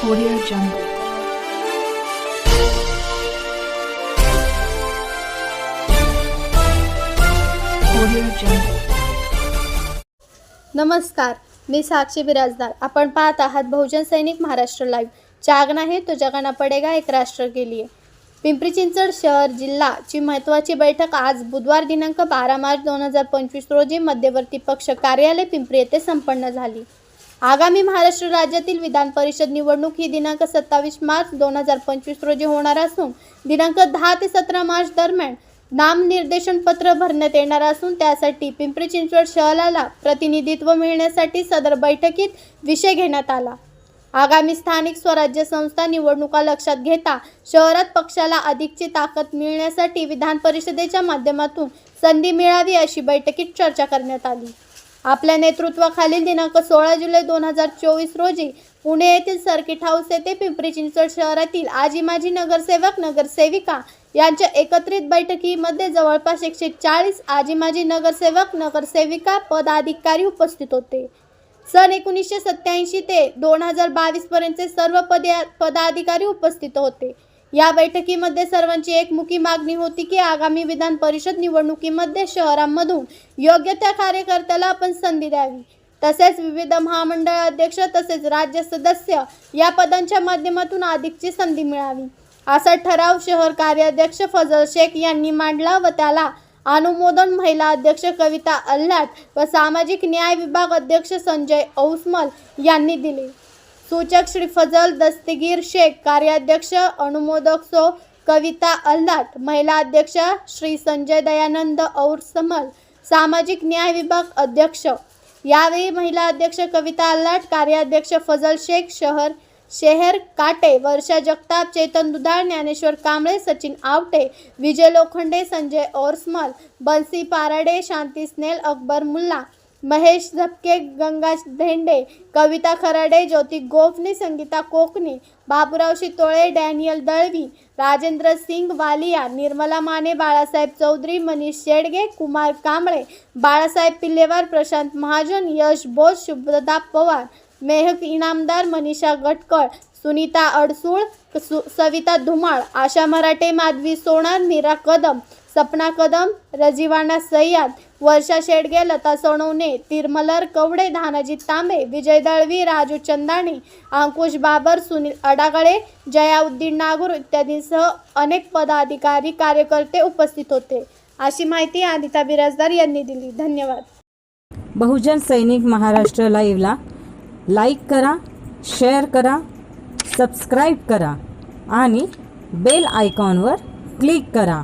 Audio Jungle. Audio Jungle. नमस्कार मी साक्षी बिराजदार आपण पाहत आहात बहुजन सैनिक महाराष्ट्र लाईव्ह जागना है तो जगाना पडेगा एक राष्ट्र के लिए पिंपरी चिंचवड शहर जिल्हाची महत्त्वाची बैठक आज बुधवार दिनांक बारा मार्च दोन हजार पंचवीस रोजी मध्यवर्ती पक्ष कार्यालय पिंपरी येथे संपन्न झाली आगामी महाराष्ट्र राज्यातील विधान परिषद निवडणूक ही दिनांक सत्तावीस मार्च दोन हजार पंचवीस रोजी होणार असून दिनांक दहा ते सतरा मार्च दरम्यान नामनिर्देशन पत्र भरण्यात येणार असून त्यासाठी पिंपरी चिंचवड शहराला प्रतिनिधित्व मिळण्यासाठी सदर बैठकीत विषय घेण्यात आला. आगामी स्थानिक स्वराज्य संस्था निवडणुका लक्षात घेता शहरात पक्षाला अधिकची ताकद मिळण्यासाठी विधान परिषदेच्या माध्यमातून संधी मिळावी अशी बैठकीत चर्चा करण्यात आली. आपल्या नेतृत्वाखालील दिनांक सोळा जुलै दोन हजार चोवीस रोजी पुणे येथील सर्किट हाऊस येथे पिंपरी चिंचवड शहरातील आजी माजी नगरसेवक नगरसेविका यांच्या एकत्रित बैठकीमध्ये जवळपास एकशे चाळीस आजी माजी नगरसेवक नगरसेविका पदाधिकारी उपस्थित होते. सन एकोणीसशे सत्याऐंशी ते दोन हजार बावीसपर्यंतचे सर्व पदे पदाधिकारी उपस्थित होते. या बैठकीमध्ये सर्वांची एकमुखी मागणी होती की आगामी विधान परिषद निवडणुकीमध्ये शहरांमधून योग्य त्या कार्यकर्त्याला आपण संधी द्यावी. तसेच विविध महामंडळ अध्यक्ष तसेच राज्य सदस्य या पदांच्या माध्यमातून अधिकची संधी मिळावी. असा ठराव शहर कार्याध्यक्ष फजल शेख यांनी मांडला व त्याला अनुमोदन महिला अध्यक्ष कविता अल्लाट व सामाजिक न्याय विभाग अध्यक्ष संजय औस्मल यांनी दिले. सूचक श्री फजल दस्तगीर शेख कार्याध्यक्ष अनुमोदक सो कविता अल्लाट महिला अध्यक्ष श्री संजय दयानंद और समल सामाजिक न्याय विभाग अध्यक्ष। यावेळी महिला अध्यक्ष कविता अल्लाट कार्याध्यक्ष फजल शेख शहर शेहर काटे वर्षा जगताप चेतन दुधाळ ज्ञानेश्वर कांबळे सचिन आवटे विजय लोखंडे संजय ओरस्मल बन्सी पाराडे शांती स्नेल अकबर मुल्ला महेश झपके गंगा धेंडे कविता खराडे ज्योती गोफणे संगीता कोकणे बाबुराव शितोळे डॅनियल दळवी राजेंद्र सिंग वालिया निर्मला माने बाळासाहेब चौधरी मनीष शेडगे कुमार कांबळे बाळासाहेब पिल्लेवार प्रशांत महाजन यश बोस शुभदा पवार मेहक इनामदार मनीषा गटकळ सुनीता अडसूळ सु सविता धुमाळ आशा मराठे माधवी सोनार मीरा कदम सपना कदम रजिवाना सय्याद वर्षा शेडगे लता सोनवणे तिरमलर कवडे धानाजी तांबे विजय दळवी राजू चंदाणी अंकुश बाबर सुनील अडागळे जयाउद्दीन नागूर इत्यादींसह अनेक पदाधिकारी कार्यकर्ते उपस्थित होते. अशी माहिती आदिता बिराजदार यांनी दिली. धन्यवाद. बहुजन सैनिक महाराष्ट्र लाईव्हला लाईक करा शेअर करा सबस्क्राईब करा आणि बेल आयकॉनवर क्लिक करा.